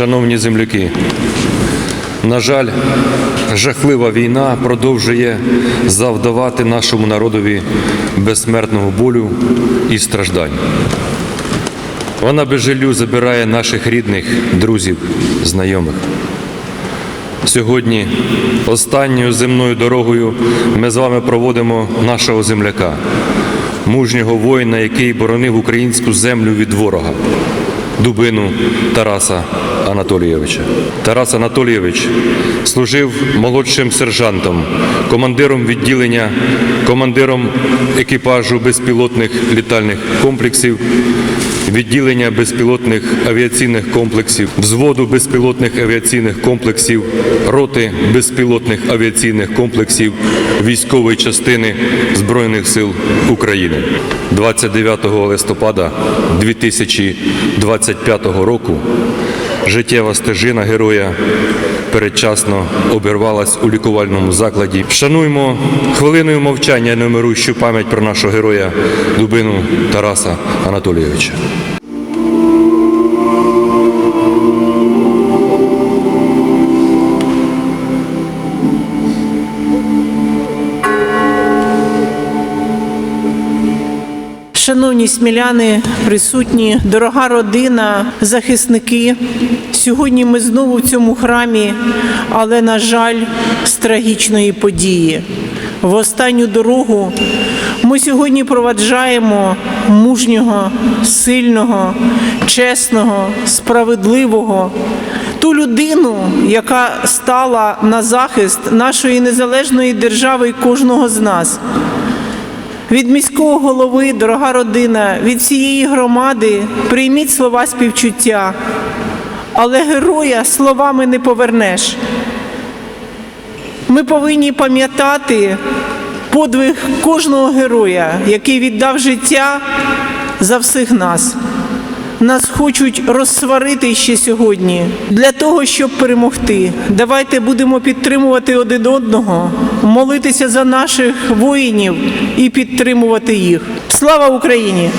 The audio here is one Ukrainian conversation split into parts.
Шановні земляки, на жаль, жахлива війна продовжує завдавати нашому народові безсмертного болю і страждань. Вона без жалю забирає наших рідних, друзів, знайомих. Сьогодні останньою земною дорогою ми з вами проводимо нашого земляка, мужнього воїна, який боронив українську землю від ворога, дубину Тараса Анатолійовича. Тарас Анатолійович служив молодшим сержантом, командиром відділення, командиром екіпажу безпілотних літальних комплексів відділення безпілотних авіаційних комплексів, взводу безпілотних авіаційних комплексів, роти безпілотних авіаційних комплексів військової частини Збройних сил України. 29 листопада 2025 року життєва стежина героя передчасно обірвалась у лікувальному закладі. Шануймо хвилиною мовчання немирущу пам'ять про нашого героя Дубину Тараса Анатолійовича. Шановні сміляни, присутні, дорога родина, захисники. Сьогодні ми знову в цьому храмі, але, на жаль, з трагічної події. В останню дорогу ми сьогодні проваджаємо мужнього, сильного, чесного, справедливого. Ту людину, яка стала на захист нашої незалежної держави і кожного з нас. Від міського голови, дорога родина, від всієї громади прийміть слова співчуття, але героя словами не повернеш. Ми повинні пам'ятати подвиг кожного героя, який віддав життя за всіх нас. Нас хочуть розсварити ще сьогодні для того, щоб перемогти. Давайте будемо підтримувати один одного, молитися за наших воїнів і підтримувати їх. Слава Україні!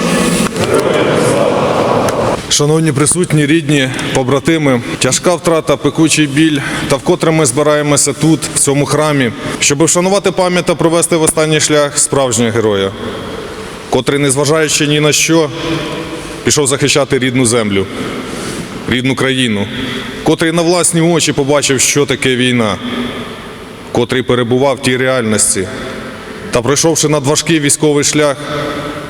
Шановні присутні, рідні, побратими, тяжка втрата, пекучий біль, та вкотре ми збираємося тут, в цьому храмі, щоб вшанувати пам'ять та провести в останній шлях справжнього героя, котрий, незважаючи ні на що, пішов захищати рідну землю, рідну країну, котрий на власні очі побачив, що таке війна, котрий перебував в тій реальності та пройшовши надважкий військовий шлях,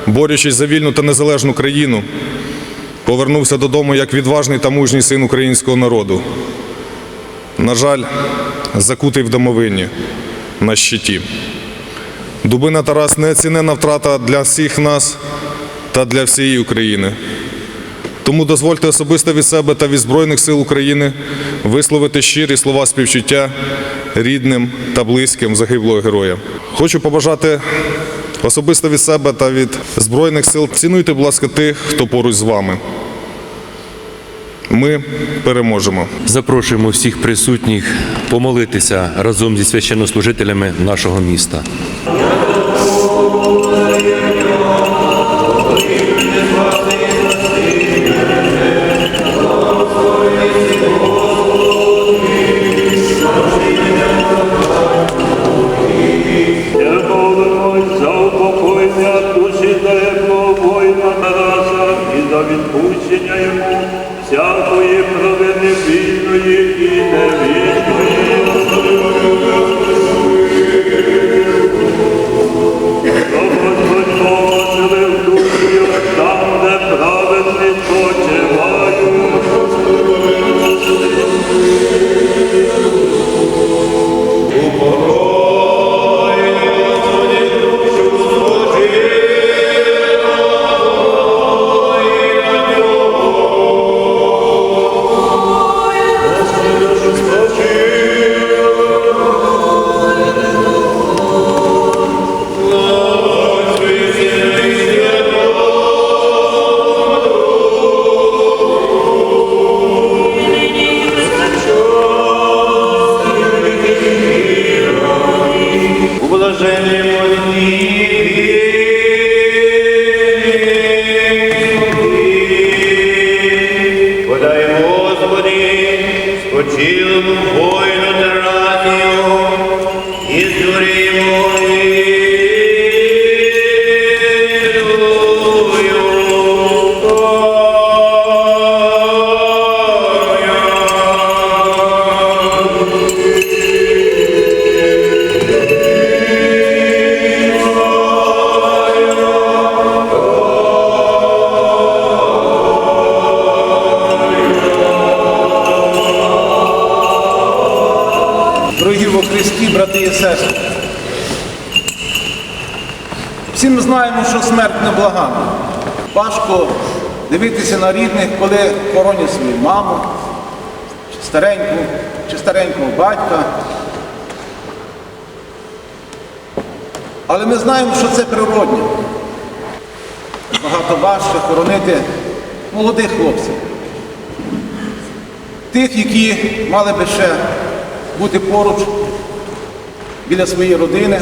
борючись за вільну та незалежну країну, повернувся додому як відважний та мужній син українського народу. На жаль, закутий в домовині на щиті. Дубина Тарас неоцінена втрата для всіх нас та для всієї України. Тому дозвольте особисто від себе та від Збройних сил України висловити щирі слова співчуття рідним та близьким загиблого героя. Хочу побажати особисто від себе та від Збройних сил цінуйте, будь ласка, тих, хто поруч з вами. Ми переможемо. Запрошуємо всіх присутніх помолитися разом зі священнослужителями нашого міста. Брати. Всі ми знаємо, що смерть неблагана. Важко дивитися на рідних, коли хоронять свою маму, чи стареньку, чи старенького батька. Але ми знаємо, що це природне. Багато важче хоронити молодих хлопців. Тих, які мали би ще бути поруч біля своєї родини,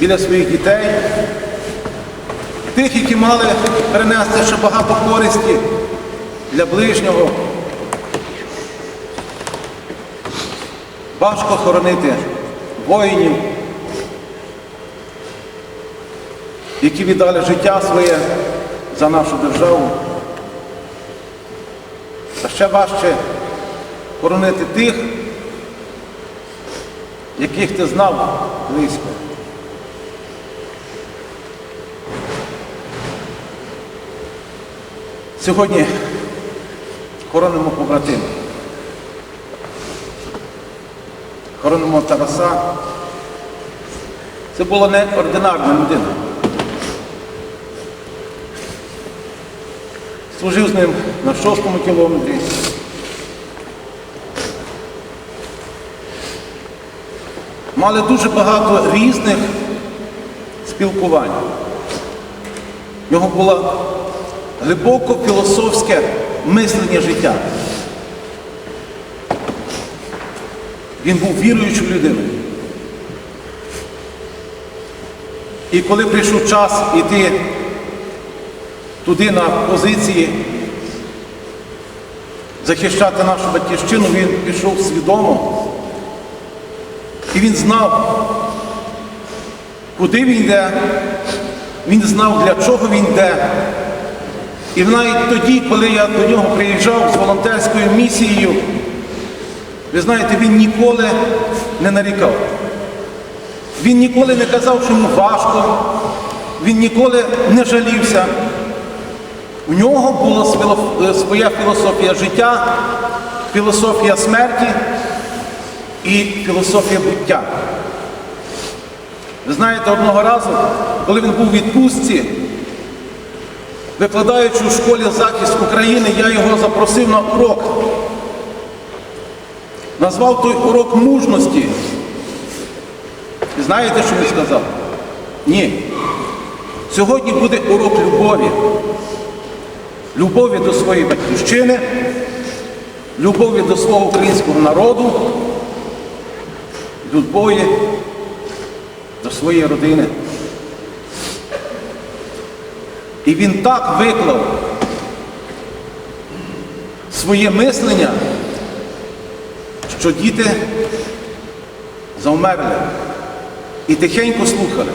біля своїх дітей, тих, які мали перенести ще багато користі для ближнього. Важко хоронити воїнів, які віддали життя своє за нашу державу. А ще важче хоронити тих, яких ти знав близько. Сьогодні хоронимо побратимів. Хоронимо Тараса. Це була неординарна людина. Служив з ним на шостому кілометрі. Мали дуже багато різних спілкувань. В нього було глибоко філософське мислення життя. Він був віруючою людиною. І коли прийшов час іти туди на позиції, захищати нашу батьківщину, він пішов свідомо. І він знав, куди він йде, він знав, для чого він йде. І навіть тоді, коли я до нього приїжджав з волонтерською місією, ви знаєте, він ніколи не нарікав. Він ніколи не казав, що йому важко, він ніколи не жалівся. У нього була своя філософія життя, філософія смерті і філософія буття. Ви знаєте, одного разу, коли він був у відпустці, викладаючи у школі захист України, я його запросив на урок. Назвав той урок мужності. І знаєте, що він сказав? Ні. Сьогодні буде урок любові. Любові до своєї батьківщини, любові до свого українського народу, любові до своєї родини. І він так виклав своє мислення, що діти завмерли і тихенько слухали,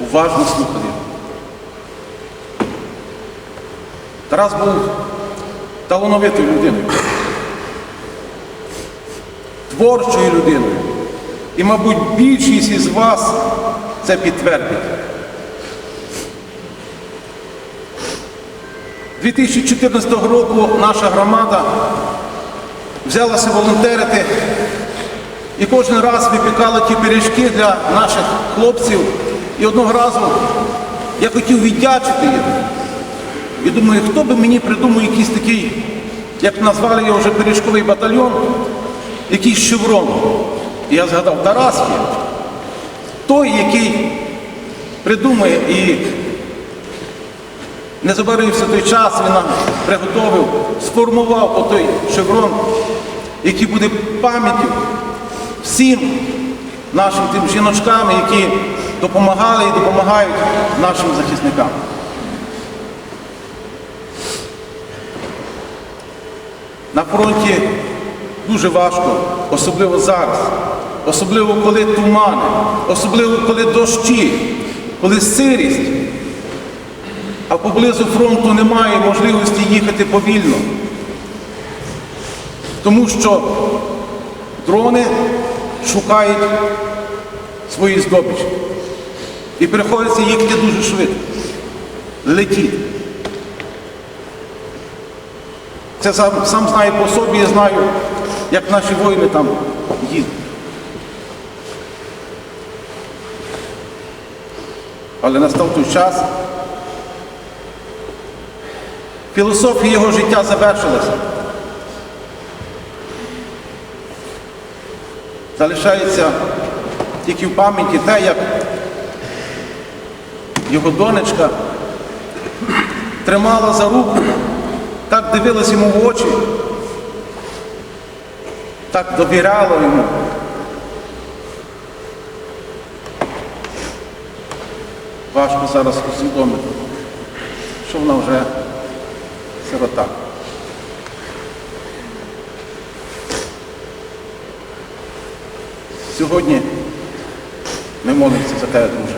уважно слухали. Тарас був талановитою людиною, творчою людиною. І, мабуть, більшість із вас це підтвердить. 2014 року наша громада взялася волонтерити і кожен раз випікала ті пиріжки для наших хлопців. І одного разу я хотів віддячити їм. І думаю, хто би мені придумав якийсь такий, як назвали його вже пиріжковий батальйон, якийсь шеврон. Я згадав Тарас є, той, який придумує і не забарився той час, він нам приготовив, сформував отой шеврон, який буде пам'яттю всім нашим тим жіночкам, які допомагали і допомагають нашим захисникам. на фронті дуже важко, особливо зараз, особливо коли тумани, особливо коли дощі, коли сирість, а поблизу фронту немає можливості їхати повільно. Тому що дрони шукають свої здобичі. І приходиться їхати дуже швидко. Летіти. Це сам, сам знаю по собі, я знаю, як наші воїни там їздять. Але настав той час. Філософія його життя завершилася. Залишається тільки в пам'яті те, як його донечка тримала за руку, так дивилась йому в очі, так довіряла йому. Важко зараз усвідомити, що вона вже сирота. Сьогодні ми молимося за тебе, друже.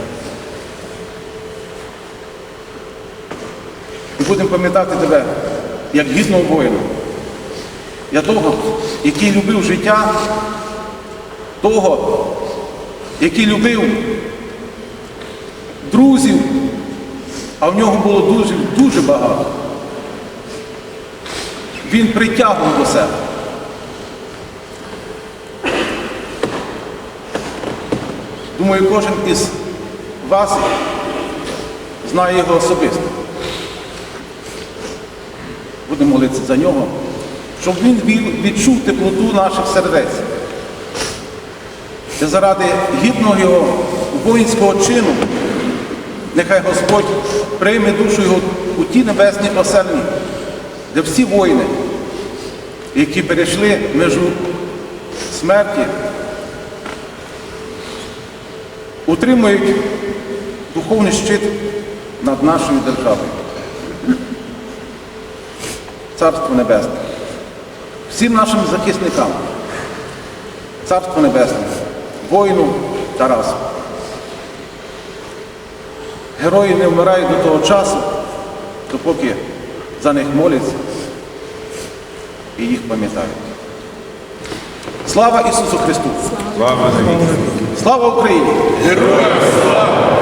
І будемо пам'ятати тебе як гідного воїна. Я того, який любив життя, того, який любив друзів, а в нього було друзів дуже багато. Він притягнув до себе. Думаю, кожен із вас знає його особисто. Будемо молитися за нього, щоб він відчув теплоту наших сердець. Та заради гідного його воїнського чину, нехай Господь прийме душу його у ті небесні оселні, де всі воїни, які перейшли межу смерті, утримують духовний щит над нашою державою. Царство Небесне. Всім нашим захисникам. Царство Небесне, воїну Тарасу. Герої не вмирають до того часу, допоки за них моляться і їх пам'ятають. Слава Ісусу Христу! Слава Україні! Героям слава!